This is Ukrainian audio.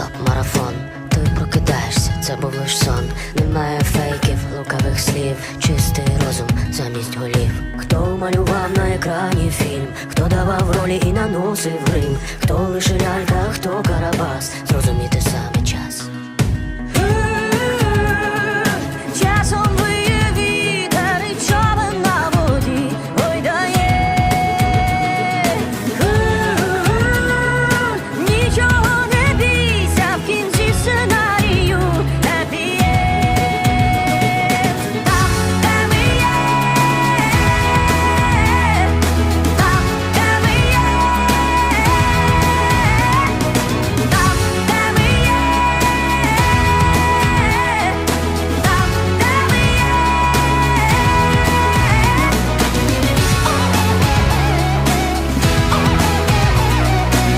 Стоп, марафон, ти прокидаєшся, це був лиш сон. Немає фейків, лукавих слів, чистий розум замість голів. Хто малював на екрані фільм, хто давав ролі і наносив грим, хто лише лялька, хто карабас, зрозуміти самі.